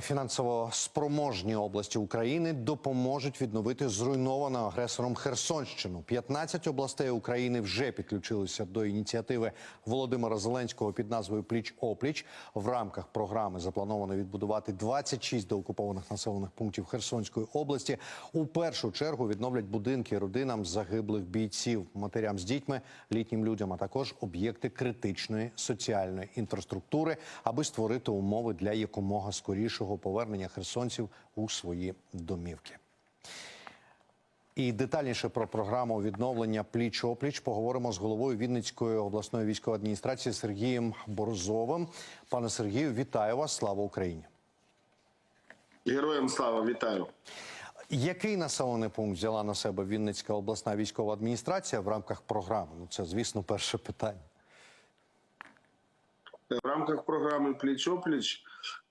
Фінансово спроможні області України допоможуть відновити зруйновану агресором Херсонщину. 15 областей України вже підключилися до ініціативи Володимира Зеленського під назвою Пліч опліч. В рамках програми заплановано відбудувати 26 деокупованих населених пунктів Херсонської області. У першу чергу відновлять будинки родинам загиблих бійців, матерям з дітьми, літнім людям, а також об'єкти критичної соціальної інфраструктури, аби створити умови для якомога скорішого повернення херсонців у свої домівки. І детальніше про програму відновлення пліч опліч поговоримо з головою Вінницької обласної військової адміністрації Сергієм Борзовим. Пане Сергію, вітаю вас! Слава Україні! Героям слава вітаю. Який населений пункт взяла на себе Вінницька обласна військова адміністрація в рамках програми? Ну це звісно перше питання. В рамках програми Пліч опліч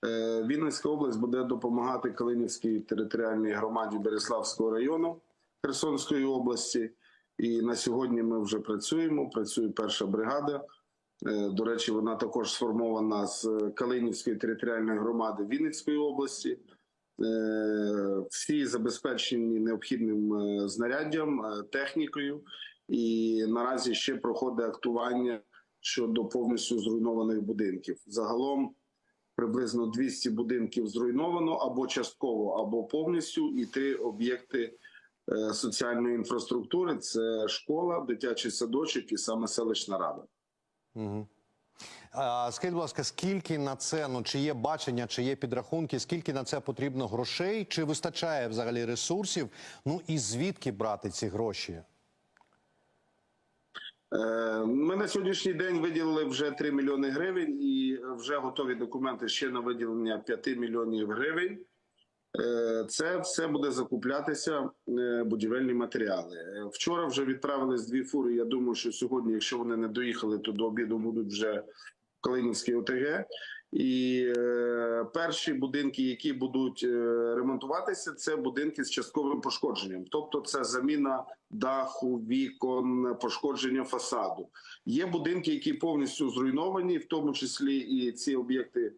е, Вінницька область буде допомагати Калинівській територіальній громаді Береславського району Херсонської області. І на сьогодні ми вже працюємо. Працює перша бригада. Е, До речі, вона також сформована з Калинівської територіальної громади Вінницької області. Е, Всі забезпечені необхідним знаряддям, технікою, і наразі ще проходить актування щодо повністю зруйнованих будинків. Загалом приблизно 200 будинків зруйновано або частково, або повністю, і три об'єкти е, соціальної інфраструктури: це школа, дитячий садочок і саме селищна рада. Угу. Скажіть, будь ласка, скільки на це ну чи є бачення, чи є підрахунки, скільки на це потрібно грошей, чи вистачає взагалі ресурсів? Ну і звідки брати ці гроші? Е, Ми на сьогоднішній день виділили вже 3 мільйони гривень і вже готові документи ще на виділення 5 мільйонів гривень. Е, Це все буде закуплятися е, будівельні матеріали. Вчора вже відправились дві фури. Я думаю, що сьогодні, якщо вони не доїхали, то до обіду будуть вже Калинівській ОТГ. І е, перші будинки, які будуть е, ремонтуватися, це будинки з частковим пошкодженням, тобто це заміна даху, вікон, пошкодження фасаду. Є будинки, які повністю зруйновані, в тому числі і ці об'єкти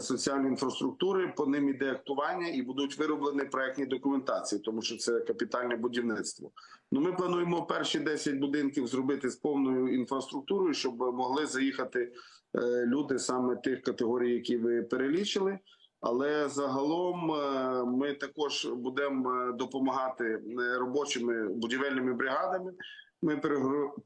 соціальної інфраструктури. По ним іде актування і будуть вироблені проектні документації, тому що це капітальне будівництво. Ну ми плануємо перші 10 будинків зробити з повною інфраструктурою, щоб могли заїхати е, люди саме тих категорій, які ви перелічили. Але загалом е, ми також будемо е, допомагати е, робочими будівельними бригадами. Ми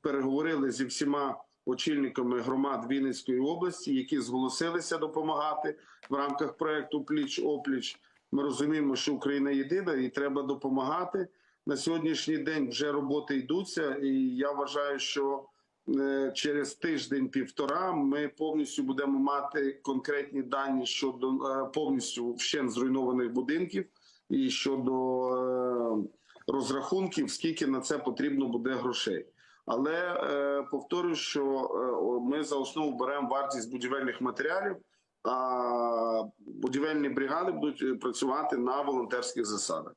переговорили зі всіма очільниками громад Вінницької області, які зголосилися допомагати в рамках проекту Пліч опліч. Ми розуміємо, що Україна єдина і треба допомагати. На сьогоднішній день вже роботи йдуться, і я вважаю, що е, через тиждень-півтора ми повністю будемо мати конкретні дані щодо е, повністю вщент зруйнованих будинків і щодо е, розрахунків, скільки на це потрібно буде грошей. Але е, повторюю, що е, ми за основу беремо вартість будівельних матеріалів, а будівельні бригади будуть е, працювати на волонтерських засадах.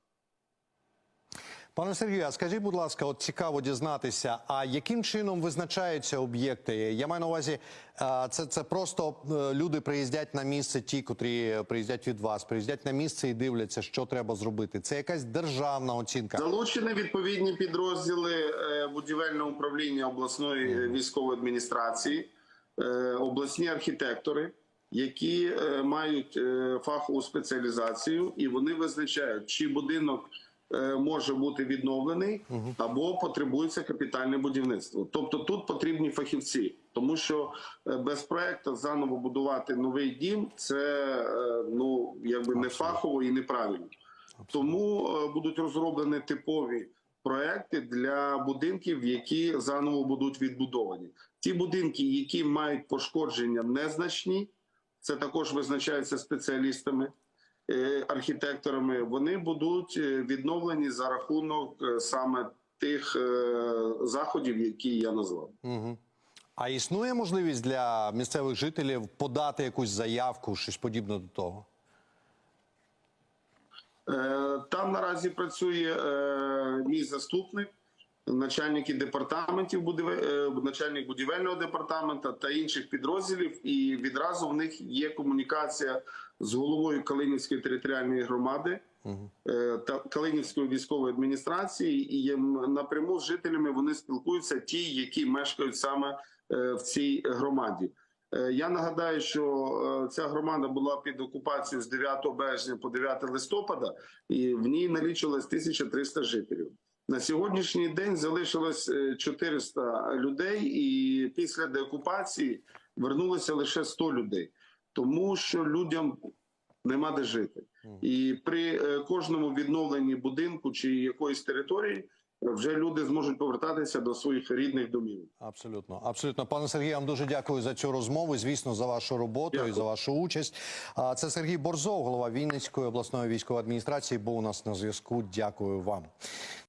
Пане Сергію, а скажіть, будь ласка, от цікаво дізнатися, а яким чином визначаються об'єкти? Я маю на увазі, це, це просто е, люди приїздять на місце, ті, котрі приїздять від вас, приїздять на місце і дивляться, що треба зробити. Це якась державна оцінка. Залучені відповідні підрозділи е, будівельного управління обласної військової адміністрації, е, обласні архітектори, які мають фахову спеціалізацію, і вони визначають, чи будинок може бути відновлений або потребується капітальне будівництво. Тобто тут потрібні фахівці, тому що е, без проекту заново будувати новий дім це е, ну якби не фахово і неправильно. Тому е, будуть розроблені типові проекти для будинків, які заново будуть відбудовані. Ті будинки, які мають пошкодження незначні, це також визначається спеціалістами, е, архітекторами. Вони будуть е, відновлені за рахунок е, саме тих е, заходів, які я назвав. Угу. А існує можливість для місцевих жителів подати якусь заявку, щось подібне до того? Е, Там наразі працює е, мій заступник. Начальники департаментів, е, начальник будівельного департамента та інших підрозділів, і відразу в них є комунікація з головою Калинівської територіальної громади е, та Калинівської військової адміністрації, і напряму з жителями вони спілкуються, ті, які мешкають саме е, в цій громаді. Я нагадаю, що ця громада була під окупацією з 9 березня по 9 листопада, і в ній налічувалось 1300 жителів. На сьогоднішній день залишилось е, 400 людей, і після деокупації вернулося лише 100 людей, тому що людям нема де жити. І при е, кожному відновленні будинку чи якоїсь території е, вже люди зможуть повертатися до своїх рідних домів. Абсолютно, абсолютно, пане Сергію, я вам дуже дякую за цю розмову. Звісно, за вашу роботу і за вашу участь. А це Сергій Борзов, голова Вінницької обласної військової адміністрації. Був у нас на зв'язку. Дякую вам.